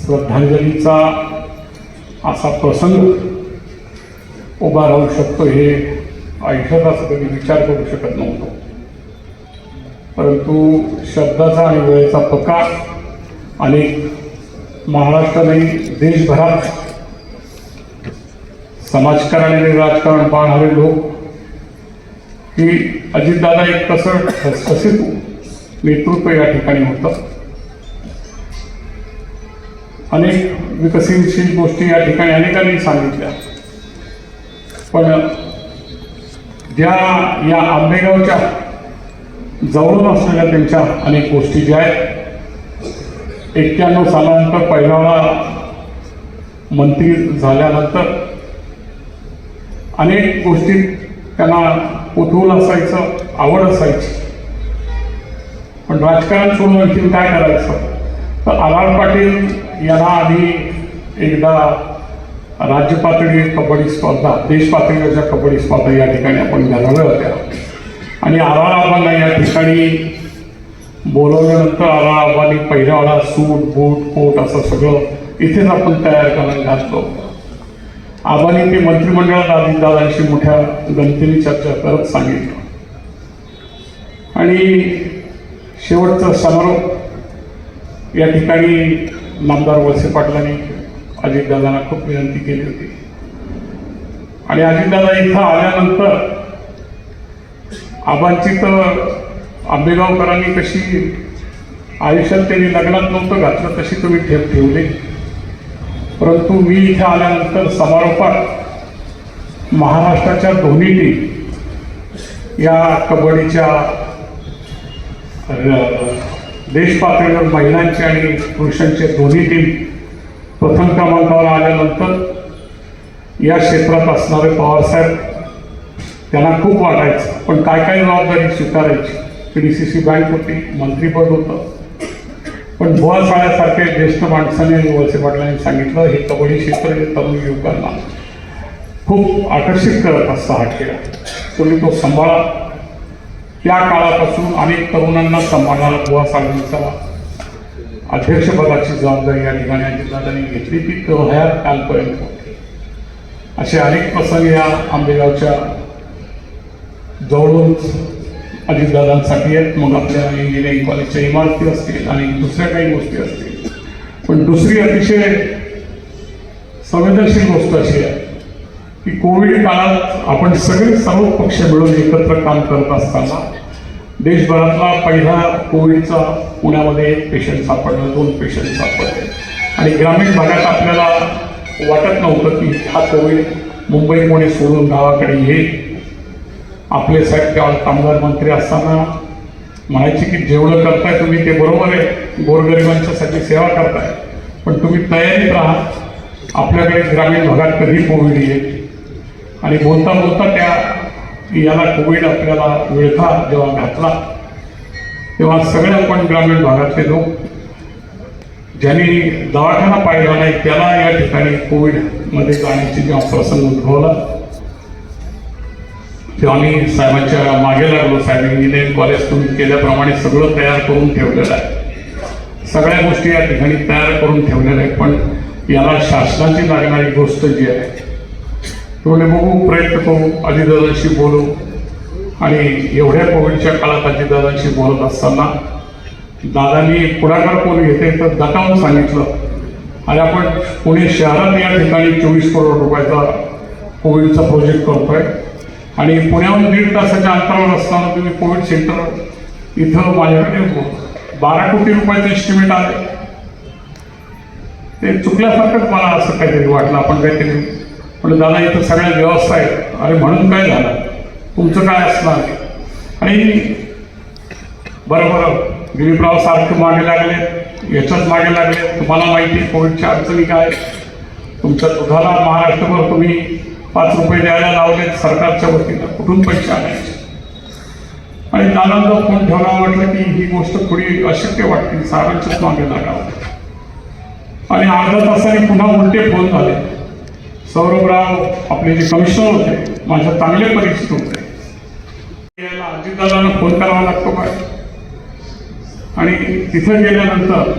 श्रद्धांजलीचा असा प्रसंग उभा राहू शकतो हे आयुष्यात असं कधी विचार करू शकत नव्हतो. परंतु शब्दाचा आणि वेळेचा पक्का अनेक महाराष्ट्र नाही देशभरात समाजकारण आणि राजकारण पाहणारे लोक की अजितदादा एक कसं ससित नेतृत्व या ठिकाणी होतं. अनेक विकसनशील गोष्टी या ठिकाणी अनेकांनी सांगितल्या. पण ज्या या आंबेगावच्या जवळून असलेल्या त्यांच्या अनेक गोष्टी ज्या आहेत एक्क्याण्णव सालानंतर पहिला वेळा मंत्री झाल्यानंतर अनेक गोष्टी त्यांना कुतूल असायचं आवड असायची. पण राजकारण सोडून आणखी काय करायचं? तर आर आर पाटील याला आधी एकदा राज्य पातळी कबड्डी स्पर्धा देश पातळीवरच्या कबड्डी स्पर्धा या ठिकाणी आपण घालवल्या होत्या. आणि आर आर या ठिकाणी बोलवल्यानंतर आर आर आबांनी पहिल्यावाडा सूट बूट कोट असं सगळं इथेच आपण तयार करायला घातलं होतं आबांनी ते मंत्रिमंडळात अजितदादांशी मोठ्या गणतीने चर्चा करत सांगितलं. आणि शेवटचा समारोप या ठिकाणी नामदार वळसे पाटलांनी अजितदादांना खूप विनंती केली होती. आणि अजितदादा इथं आल्यानंतर आबांची तर आंबेगावकरांनी कशी आयुष्यात त्यांनी लग्नात नव्हतं घातलं तशी तुम्ही ठेव ठेवली. परंतु मी इथे आल्यानंतर समारोपात महाराष्ट्राच्या दोन्ही टीम या कबड्डीच्या देश पातळीवर महिलांचे आणि पुरुषांचे दोन्ही टीम प्रथम क्रमांकावर आल्यानंतर या क्षेत्रात असणारे पवारसाहेब त्यांना खूप वाटायचं. पण काय काय जबाबदारी स्वीकारायची? P D C C bank होती मंत्रीपद होतं. पण भुवा साळ्यासारखे ज्येष्ठ माणसाने आणि वळसे पाटलांनी सांगितलं हे कबड्डी क्षेत्र हे तरुण युवकांना खूप आकर्षित करत असता हा खेळ. तुम्ही तो सांभाळा. त्या काळापासून अनेक तरुणांना सांभाळणारा बुवा साळवींचा अध्यक्षपदाची जबाबदारी या ठिकाणी अजितदादांनी घेतली. ती हयात कालपर्यंत होती. असे अनेक प्रसंग या आंबेगावच्या जवळून अजितदादांसाठी आहेत. मग आपल्या इंजिनिअरिंग कॉलेजच्या इमारती असतील आणि दुसऱ्या काही गोष्टी असतील. पण दुसरी अतिशय संवेदनशील गोष्ट अशी आहे. की कोविड काळात आपण सगळे सर्व पक्ष मिळून एकत्र काम करत असताना देशभरातला पहिला कोविडचा पुण्यामध्ये एक पेशंट सापडला दोन पेशंट सापडले. आणि ग्रामीण भागात आपल्याला वाटत नव्हतं की हा कोविड मुंबई पुणे सोडून गावाकडे येईल. आपले साहेब तेव्हा कामगार मंत्री असताना म्हणायचे की जेवढं करताय तुम्ही ते बरोबर आहे गोरगरिबांच्यासाठी सेवा करताय. पण तुम्ही तयारीत राहा. आपल्याकडे ग्रामीण भागात कधी कोविड येईल? आणि बोलता बोलता त्या याला कोविड आपल्याला विळखा जेव्हा घातला तेव्हा सगळे आपण ग्रामीण भागातले लोक ज्यांनी दवाखाना पाहिला नाही त्याला या ठिकाणी कोविडमध्ये जाण्याची जेव्हा प्रसंग उद्भवला तेव्हा आम्ही साहेबांच्या मागे लागलो. साहेब इंजिनिअरिंग कॉलेज तुम्ही केल्याप्रमाणे सगळं तयार करून ठेवलेलं आहे. सगळ्या गोष्टी या ठिकाणी तयार करून ठेवलेल्या आहेत पण याला शासनाची लागणारी गोष्ट जी आहे तेवढे बघू प्रयत्न करू अजितदादांशी बोलू. आणि एवढ्या कोविडच्या काळात अजितदादांशी बोलत असताना दादांनी पुढाकार कोण घेते तर दटावून सांगितलं. आणि आपण पुणे शहरात या ठिकाणी चोवीस करोड रुपयाचा कोविडचा प्रोजेक्ट करतोय. आणि पुण्याहून दीड तासाच्या अंतरावर असताना तुम्ही कोविड सेंटर इथं माझ्याकडे बारा कोटी रुपयाचं एस्टिमेट आले ते चुकल्यासारखंच मला असं काहीतरी वाटलं. आपण काहीतरी म्हणजे दादा इथं सगळ्या व्यवस्था आहेत. अरे म्हणून काय झालं? तुमचं काय असणार? आणि बरं बरं दिलीपराव सारखं मागे लागले याच्याच मागे लागले. तुम्हाला माहिती आहे कोविडच्या अडचणी काय तुमच्या दुधाला महाराष्ट्रभर तुम्ही पाच रुपये द्यायला लावले सरकारच्या वतीनं कुठून पैसे आणायचे? आणि दादांचा फोन ठेवला म्हटलं की ही गोष्ट थोडी अशक्य वाटते सारांच्याच मागे लागावं. आणि अर्धा तासाने पुन्हा उलटे फोन झाले. सौरभराव आपले जे कमिशनर होते माझ्या चांगले परिचित होते. याला अजितदादांना फोन करावा लागतो काय आणि तिथं गेल्यानंतर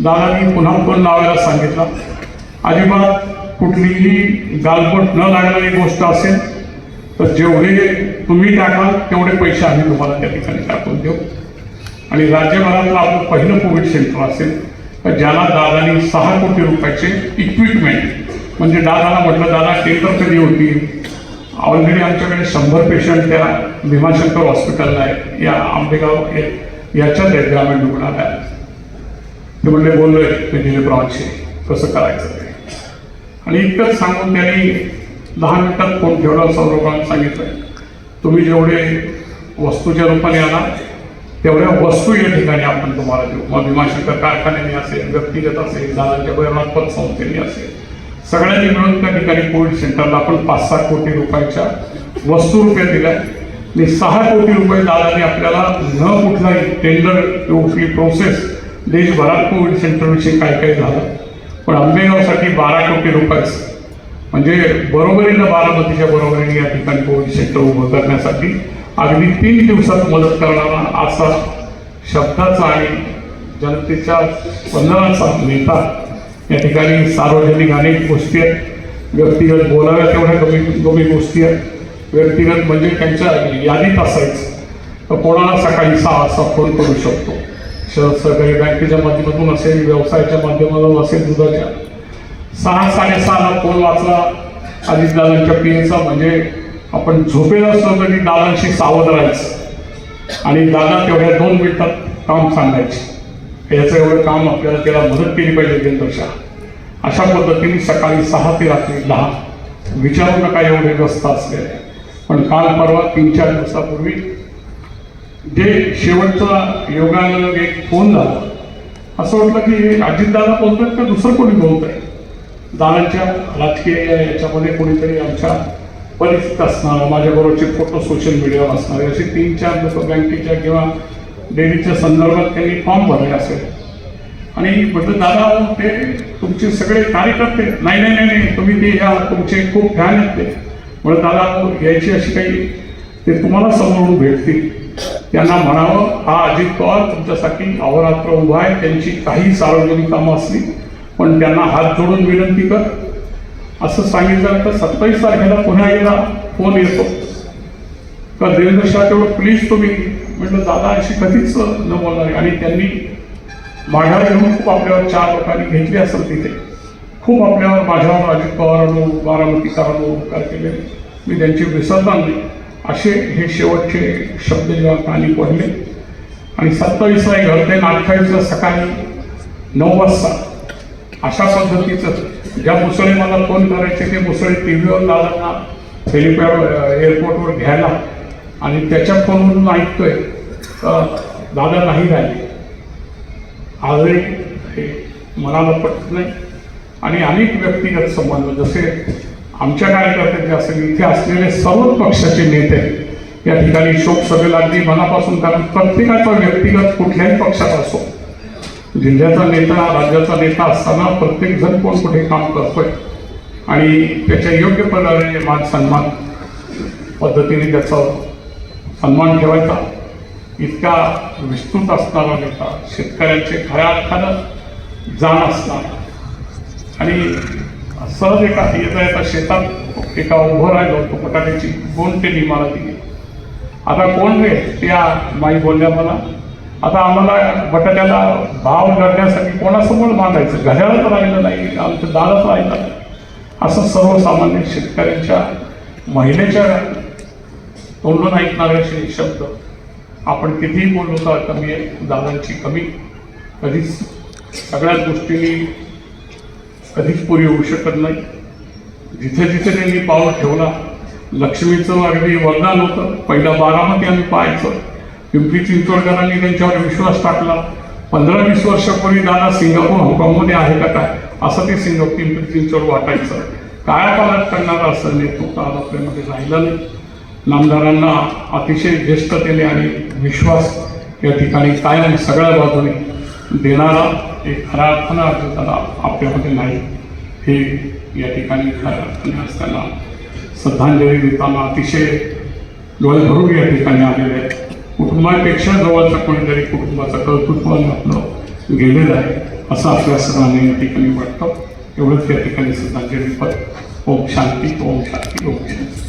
दादांनी पुन्हा फोन लावायला सांगितला. अजिबात कुठलीही गालबोट न लागणारी गोष्ट असेल तर जेवढे तुम्ही टाकाल तेवढे पैसे आम्ही तुम्हाला त्या ठिकाणी टाकून देऊ. आणि राज्यभरातलं आपलं पहिलं कोविड सेंटर असेल तर ज्याला दादानी सहा कोटी रुपयाचे इक्विपमेंट म्हणजे दादाला म्हटलं दादा टेंडर कधी होती ऑलरेडी आमच्याकडे शंभर पेशंट त्या भीमाशंकर हॉस्पिटलला आहेत. या आंबेगाव याच्याच याच्यात आहेत ग्रामीण रुग्णालयात. ते म्हणले बोललोय ते दिलीपरावांशी कसं करायचं ते. आणि इतकंच सांगून त्यांनी दहा मिनिटात फोन ठेवला सौरभाला सांगितलं तुम्ही जेवढे वस्तूच्या रूपाने आला तेवढ्या वस्तू या ठिकाणी आपण तुम्हाला देऊ. मग भीमाशंकर कारखान्याने असेल व्यक्तिगत असेल दादांच्या पण संस्थेने असेल. सगळ्यांनी मिळून त्या ठिकाणी कोविड सेंटरला आपण पाच सहा कोटी रुपयाच्या वस्तू रुपये दिल्या. आणि सहा कोटी रुपये दादाने आपल्याला न कुठलाही टेंडर कुठली प्रोसेस देशभरात कोविड सेंटरविषयी काय काय झालं. पण आंबेगावसाठी बारा कोटी रुपयाच म्हणजे बरोबरीनं बारामतीच्या बरोबरीने या ठिकाणी कोविड सेंटर उभं करण्यासाठी अगदी तीन दिवसात मदत करणारा असा शब्दाचा आणि जनतेच्या स्पंदनाचा नेता या ठिकाणी सार्वजनिक अनेक गोष्टी आहेत. व्यक्तिगत बोलाव्या तेवढ्या कमी कमी गोष्टी आहेत. व्यक्तिगत म्हणजे त्यांच्या यादीत असायचं. तर कोणाला सकाळी सहा वाजता फोन करू शकतो. सहकारी बँकेच्या माध्यमातून असेल व्यवसायाच्या माध्यमातून असेल दुधाच्या. सहा साडेसहाला फोन वाचला. अजितदादांच्या पीएचा म्हणजे आपण झोपेला असलो तरी दादांशी सावध राहायचं. आणि दादा तेवढ्या दोन मिनिटात काम सांगायचे. याचं एवढं काम आपल्याला त्याला मदत केली पाहिजे केंद्रशा अशा पद्धतीने सकाळी सहा ते रात्री दहा विचारू नका एवढे व्यस्त असलेले. पण काल परवा तीन चार दिवसापूर्वी जे शेवटचा योगानं एक फोन झाला. असं वाटलं की अजितदादा बोलतात का दुसरं कोणी बोलत आहे दादांच्या राजकीय याच्यामध्ये कोणीतरी आमच्या परिचित असणार माझ्याबरोबरचे फोटो सोशल मीडियावर असणारे. असे तीन चार लोक बँकेच्या किंवा डेअरीच्या संदर्भात त्यांनी फॉर्म भरले असेल. आणि म्हटलं दादा ते तुमचे सगळे कार्यकर्ते नाही नाही नाही नाही तुम्ही ते या तुमचे खूप फॅन आहेत ते म्हणून दादा यायची अशी काही ते तुम्हाला समोरून भेटतील. त्यांना म्हणावं हा अजित पवार तुमच्यासाठी अहोरात्र उभा आहे त्यांची काही सार्वजनिक कामं असली पण त्यांना हात जोडून विनंती कर. असं सांगितलं तर सत्तावीस तारखेला पुन्हा एकदा फोन येतो. का देवेंद्र शाह तेवढं प्लीज तुम्ही म्हटलं दादा अशी कधीच न बोलणार. आणि त्यांनी माझ्यावर येऊन खूप आपल्यावर चार लोकांनी घेतली असेल तिथे. खूप आपल्यावर माझ्यावर अजित पवारांनो बारामतीकरांनो उपकार केले. मी त्यांची विसरणार नाही. असे हे शेवटचे शब्द जेव्हा कानी पडले. आणि सत्तावीसला एक घडते अठ्ठावीसला सकाळी नऊ वाजता. अशा पद्धतीचं. ज्या मुसळे मला फोन करायचे ते मुसळे टी व्हीवर दादांना हेलिपॅड एअरपोर्टवर घ्यायला. आणि त्याच्या फोनवरून ऐकतोय. तर दादा नाही राहिले. आजही हे मनाला पटत नाही. आणि अनेक व्यक्तिगत संबंध जसे आमच्या कार्यकर्त्यांचे असेल इथे असलेले सर्व पक्षाचे नेते या ठिकाणी शोक सभेला अगदी मनापासून कारण प्रत्येकाचा व्यक्तिगत कुठल्याही पक्षात असो जिल्ह्याचा नेता राज्याचा नेता असताना प्रत्येकजण कोण कुठे काम करतोय आणि त्याच्या योग्य प्रकारे मान सन्मान पद्धतीने त्याचा सन्मान ठेवायचा. इतका विस्तृत असणारा नेता शेतकऱ्यांचे खऱ्या अर्थानं जाण असणार. आणि सहज एका येता येता शेतात एका उभं राहिलो तो बटाट्याची कोणते टेनी मला दिली आता कोण रे? त्या माई बोलल्या मला. आता आम्हाला बटाट्याला भाव करण्यासाठी कोणासमोर मांडायचं घड्याळच राहिलं नाही आमचं दारच राहिलं. नाही असं सर्वसामान्य शेतकऱ्यांच्या महिलेच्या तोंडून ऐकणारे असे शब्द आपण कितीही बोललो तर कमी आहे दादांची कमी कधीच सगळ्याच गोष्टींनी कधीच पुरी होऊ शकत नाही. जिथे जिथे त्यांनी पाऊल ठेवला लक्ष्मीचं अगदी वरदान होतं. पहिला बारामती आम्ही पाहायचं. पिंपरी चिंचवडकरांनी त्यांच्यावर विश्वास टाकला. पंधरा वीस वर्षापूर्वी दादा सिंगापूर हाँगकाँगमध्ये आहे का काय? असं ते सिंगापूर पिंपरी चिंचवड वाटायचं. काळ्या काळात करणारा असं नेतृत्व आज आपल्यामध्ये राहिलं नाही. नामदारांना अतिशय ज्येष्ठतेने आणि विश्वास या ठिकाणी कायम सगळ्या बाजूने देणारा एक खऱ्या अर्थानं अर्थाला आपल्यामध्ये नाही हे या ठिकाणी खऱ्या अर्थाने असताना श्रद्धांजली देताना अतिशय डोळे भरून या ठिकाणी आलेले आहेत. कुटुंबापेक्षा जवळचा कोणीतरी कुटुंबाचं कर्तृत्वाने आपलं गेलेलं आहे असं आपल्या सर्वांना या ठिकाणी वाटतं. एवढंच या ठिकाणी श्रद्धांजली पद. ओम शांती ओम शांती ओम शांती.